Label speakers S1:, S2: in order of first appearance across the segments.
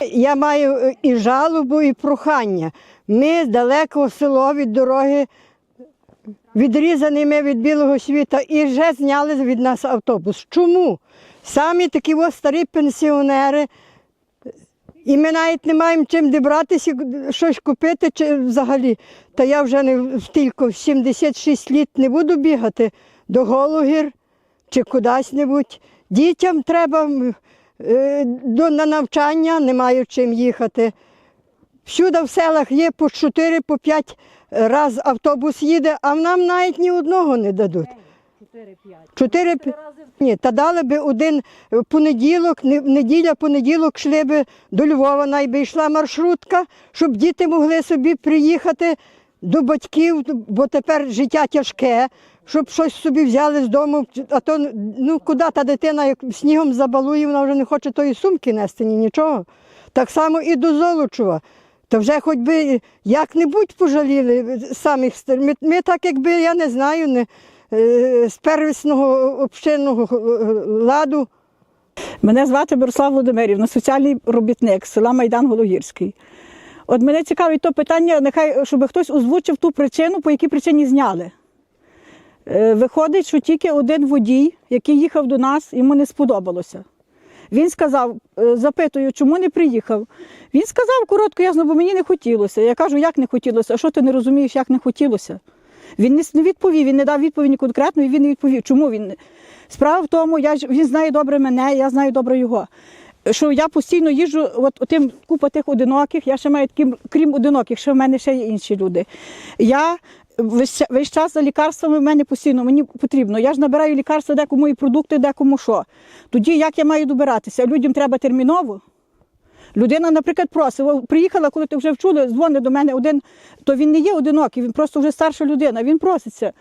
S1: Я маю е, і жалобу, і прохання. Ми далеко село від дороги, відрізані ми від білого світа, і вже зняли від нас автобус. Чому? Самі такі ось старі пенсіонери, і ми навіть не маємо чим добратися, щось купити чи взагалі. Та я вже не стільки, в 76 літ не буду бігати до Гологір чи кудись-небудь. Дітям треба до, на навчання, не маю чим їхати. Всюди в селах є по 4 по 5 раз автобус їде, а нам навіть ні одного не дадуть. Чотири пі- ні, та дали би один е, понеділок, неділя, понеділок йшли би до Львова, найби йшла маршрутка, щоб діти могли собі приїхати до батьків, бо тепер життя тяжке, щоб щось собі взяли з дому. А то ну куди та дитина як снігом забалує, вона вже не хоче тої сумки нести, ні нічого. Так само і до Золочова. Та вже хоч би як-небудь пожаліли самих Ми, ми так, якби я не знаю, не, е, з первісного общинного е, ладу.
S2: Мене звати Борислав Володимирівна, соціальний робітник села Майдан Гологірський. От мене цікавить то питання, нехай щоб хтось озвучив ту причину, по якій причині зняли. Е, Виходить, що тільки один водій, який їхав до нас, йому не сподобалося. Він сказав, е, запитую, чому не приїхав. Він сказав коротко, ясно, бо мені не хотілося. Я кажу, як не хотілося? А що ти не розумієш, як не хотілося? Він не відповів, він не дав відповіді конкретно, і він не відповів. Чому він? не- Справа в тому, я, він знає добре мене, я знаю добре його. Що я постійно їжджу, от тим купа тих одиноких, я ще маю крім одиноких, ще в мене ще є інші люди. Я весь, весь час за лікарствами в мене постійно мені потрібно. Я ж набираю лікарства, декому і продукти, декому що. Тоді як я маю добиратися? Людям треба терміново. Людина, наприклад, просить, приїхала, коли ти вже вчули, дзвонить до мене один, то він не є одинокий, він просто вже старша людина, він проситься.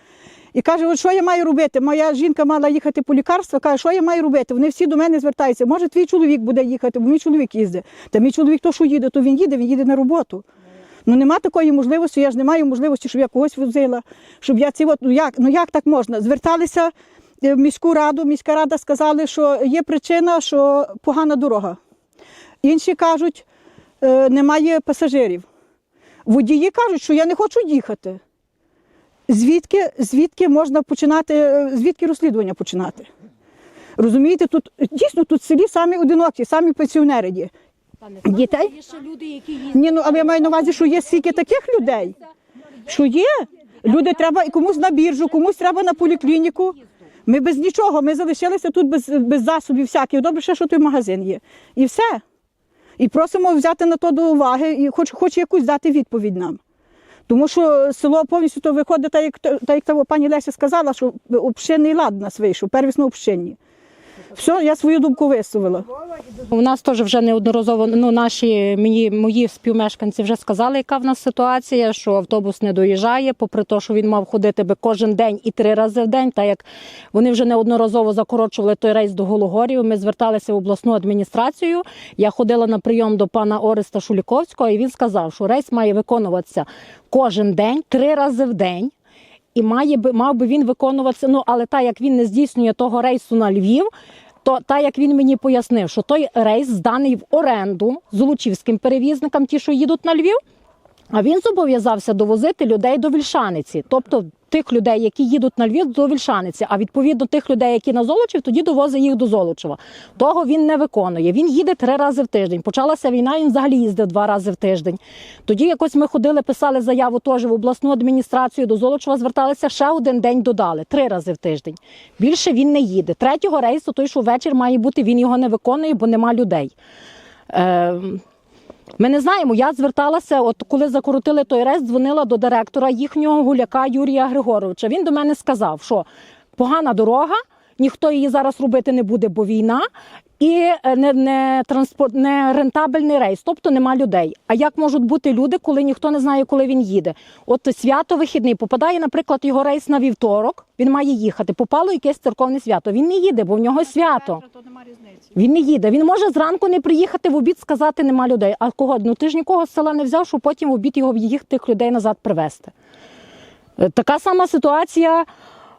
S2: І каже, от що я маю робити? Моя жінка мала їхати по лікарства, каже, що я маю робити? Вони всі до мене звертаються. Може, твій чоловік буде їхати, бо мій чоловік їздить. Та мій чоловік то, що їде, то він їде, він їде на роботу. Ну нема такої можливості, я ж не маю можливості, щоб я когось возила, щоб я ці от, ну як, ну як так можна? Зверталися е, в міську раду, міська рада сказали, що є причина, що погана дорога. Інші кажуть, е, немає пасажирів. Водії кажуть, що я не хочу їхати. Звідки, звідки можна починати, е, звідки розслідування починати? Розумієте, тут дійсно тут в селі самі одинокі, самі пенсіонери є. Дітей?
S3: Є ще люди, які їздять.
S2: Ні, ну але я маю на увазі, що є стільки таких людей, що є. Люди треба і комусь на біржу, комусь треба на поліклініку. Ми без нічого, ми залишилися тут без, без засобів всяких. Добре, ще, що той магазин є. І все. І просимо взяти на то до уваги і хоч, хоч якусь дати відповідь нам. Тому що село повністю то виходить, так як, так як та пані Леся сказала, що общинний лад нас вийшов, первісно общинні. Все, я свою думку висловила.
S3: У нас теж вже неодноразово ну, наші мені мої співмешканці вже сказали, яка в нас ситуація, що автобус не доїжджає, попри те, що він мав ходити би кожен день і три рази в день. Так як вони вже неодноразово закорочували той рейс до Гологорів. Ми зверталися в обласну адміністрацію. Я ходила на прийом до пана Ореста Шуліковського, і він сказав, що рейс має виконуватися кожен день, три рази в день. І має би мав би він виконуватися. Ну але так як він не здійснює того рейсу на Львів, то так як він мені пояснив, що той рейс зданий в оренду золочівським перевізникам, ті, що їдуть на Львів. А він зобов'язався довозити людей до Вільшаниці, тобто тих людей, які їдуть на Львів до Вільшаниці, а відповідно тих людей, які на Золочів, тоді довозить їх до Золочева. Того він не виконує. Він їде три рази в тиждень. Почалася війна, він взагалі їздив два рази в тиждень. Тоді якось ми ходили, писали заяву теж в обласну адміністрацію до Золочева, зверталися ще один день додали, три рази в тиждень. Більше він не їде. Третього рейсу, той, що вечір має бути, він його не виконує, бо нема людей. Е, ми не знаємо. Я зверталася, от коли закоротили той рейс, дзвонила до директора їхнього гуляка Юрія Григоровича. Він до мене сказав, що погана дорога, ніхто її зараз робити не буде, бо війна, і е, не, не, транспорт, не рентабельний рейс, тобто нема людей. А як можуть бути люди, коли ніхто не знає, коли він їде? От свято вихідний попадає, наприклад, його рейс на вівторок. Він має їхати. Попало якесь церковне свято. Він не їде, бо в нього свято. Він не їде. Він може зранку не приїхати в обід, сказати нема людей. А кого? Ну ти ж нікого з села не взяв, щоб потім в обід його їх тих людей назад привезти. Е, Така сама ситуація.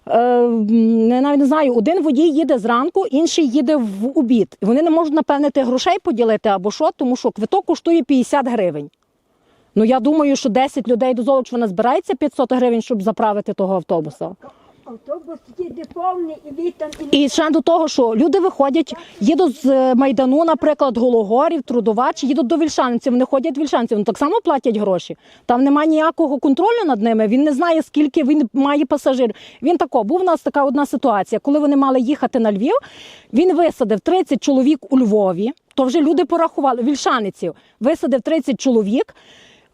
S3: Не навіть не знаю, один водій їде зранку, інший їде в обід. Вони не можуть напевне тих грошей поділити або що, тому що квиток коштує 50 гривень. Ну я думаю, що 10 людей до Золочева збирається 500 гривень, щоб заправити того автобуса.
S1: Автобус їде повний і вітан, і
S3: І ще до того, що люди виходять, їдуть з е, Майдану, наприклад, Гологорів, Трудовач, їдуть до Вільшанців, вони ходять Вільшанців, вони так само платять гроші. Там немає ніякого контролю над ними. Він не знає, скільки він має пасажирів. Він тако, був у нас така одна ситуація, коли вони мали їхати на Львів, він висадив 30 чоловік у Львові, то вже люди порахували, вільшаниців, висадив 30 чоловік.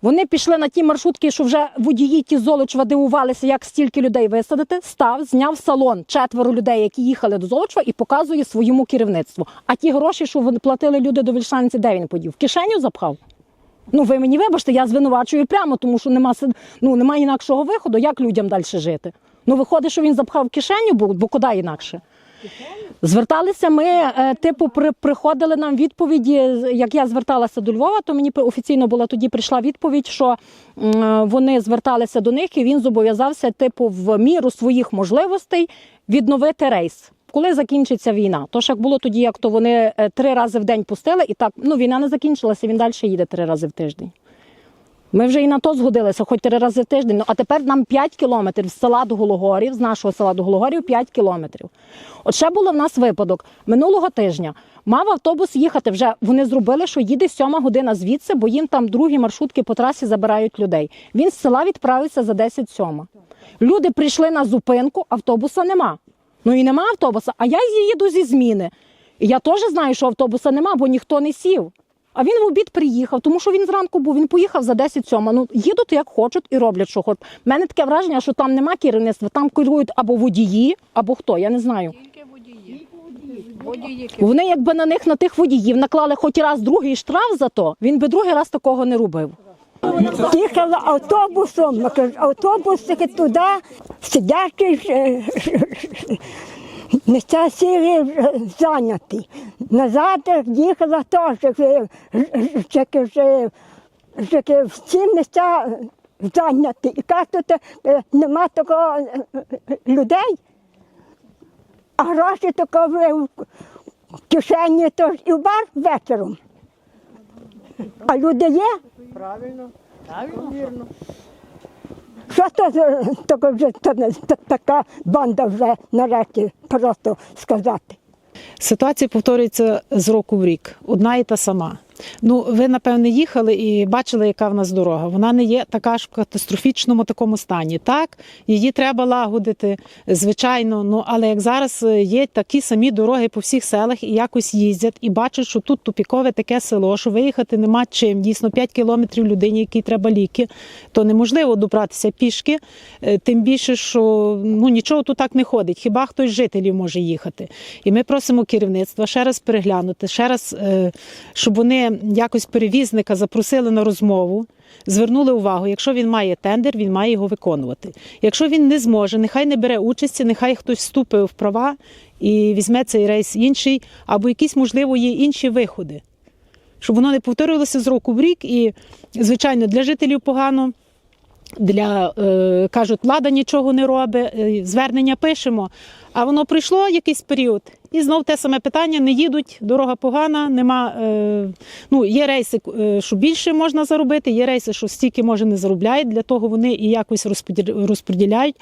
S3: Вони пішли на ті маршрутки, що вже водії ті з Золочева дивувалися, як стільки людей висадити. Став, зняв салон четверо людей, які їхали до Золочева, і показує своєму керівництву. А ті гроші, що вони платили люди до Вільшанці, де він подів? В кишеню запхав. Ну, ви мені вибачте, я звинувачую прямо, тому що нема, ну, немає інакшого виходу, як людям далі жити. Ну, виходить, що він запхав в кишеню, бо куди інакше? Зверталися ми, е, типу, при, приходили нам відповіді. Як я зверталася до Львова, то мені офіційно була тоді прийшла відповідь, що вони зверталися до них, і він зобов'язався, типу, в міру своїх можливостей відновити рейс. Коли закінчиться війна? Тож як було тоді, як то вони е, три рази в день пустили, і так ну війна не закінчилася, він далі їде три рази в тиждень. Ми вже і на то згодилися, хоч три рази в тиждень. Ну а тепер нам 5 кілометрів з села до Гологорів, з нашого села до Гологорів 5 кілометрів. От ще було в нас випадок минулого тижня. Мав автобус їхати вже. Вони зробили, що їде сьома година звідси, бо їм там другі маршрутки по трасі забирають людей. Він з села відправився за 10 сьома. Люди прийшли на зупинку, автобуса нема. Ну і нема автобуса, а я їду зі зміни. І я теж знаю, що автобуса нема, бо ніхто не сів. А він в обід приїхав, тому що він зранку був. Він поїхав за 10 сьома. Ну їдуть як хочуть і роблять, що хочуть. У мене таке враження, що там нема керівництва, там керують або водії, або хто. Я не знаю.
S4: Тільки водії. Водії.
S3: Вони якби на них на тих водіїв наклали хоч раз другий штраф за то, він би другий раз такого не робив.
S5: Їхала автобусом, автобус таки туди, сидячий, е, місця сіли зайняті. Назад їхала теж, тільки вже, тільки всі місця зайняті. І кажуть, е, нема такого е, е, людей, а гроші тако в кишені, то і в бар вечором. А люди є? Що то то вже то, то, така банда вже нарешті просто сказати.
S6: Ситуація повторюється з року в рік, одна і та сама. Ну, ви, напевне, їхали і бачили, яка в нас дорога. Вона не є така ж в катастрофічному такому стані. Так, її треба лагодити, звичайно. Ну але як зараз е, є такі самі дороги по всіх селах і якось їздять, і бачать, що тут тупікове таке село, що виїхати нема чим. Дійсно, 5 кілометрів людині, якій треба ліки, то неможливо добратися пішки. Е, Тим більше, що ну нічого тут так не ходить. Хіба хтось з жителів може їхати? І ми просимо керівництва ще раз переглянути, ще раз, е, щоб вони якось перевізника запросили на розмову. Звернули увагу, якщо він має тендер, він має його виконувати. Якщо він не зможе, нехай не бере участі, нехай хтось вступить в права і візьме цей рейс інший, або якісь, можливо, є інші виходи, щоб воно не повторювалося з року в рік. І, звичайно, для жителів погано, для е, кажуть, влада нічого не робить, е, звернення пишемо. А воно пройшло якийсь період, і знов те саме питання: не їдуть, дорога погана, нема. Е, ну, є рейси, е, що більше можна заробити, є рейси, що стільки може не заробляють. Для того вони і якось розподіляють,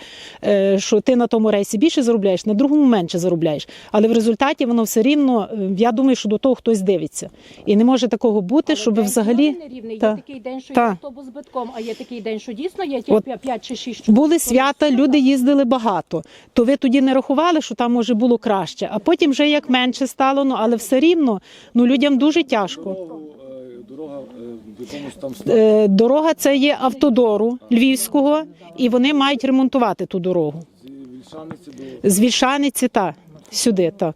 S6: е, що ти на тому рейсі більше заробляєш, на другому менше заробляєш. Але в результаті воно все рівно, я думаю, що до того хтось дивиться. І не може такого бути, щоб взагалі.
S3: Є
S6: Та.
S3: такий день, що
S6: Та.
S3: є автобус збитком, а є такий день, що дійсно є
S6: От
S3: 5 чи 6
S6: Були свята, люди їздили багато. То ви тоді не рахували, що там може було краще. А потім вже як менше стало, ну але все рівно ну людям дуже тяжко.
S7: Дорога в якомусь там
S6: Дорога це є автодору львівського, і вони мають ремонтувати ту дорогу.
S7: З Вільшаниці до
S6: З та сюди, так.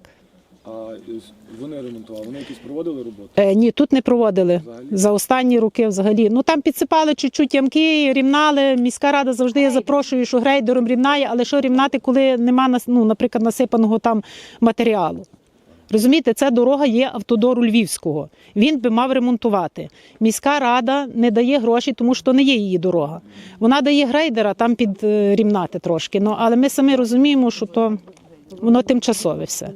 S7: Е, вони ремонтували. Вони якісь проводили роботи.
S6: Е, ні, тут не проводили за останні роки взагалі. Ну там підсипали чуть-чуть ямки, рівнали. Міська рада завжди я запрошую, що грейдером рівнає, але що рівнати, коли нема ну, наприклад, насипаного там матеріалу. Розумієте, ця дорога є автодору Львівського. Він би мав ремонтувати. Міська рада не дає гроші, тому що не є її дорога. Вона дає грейдера там підрівнати трошки. Ну але ми самі розуміємо, що то воно тимчасове все.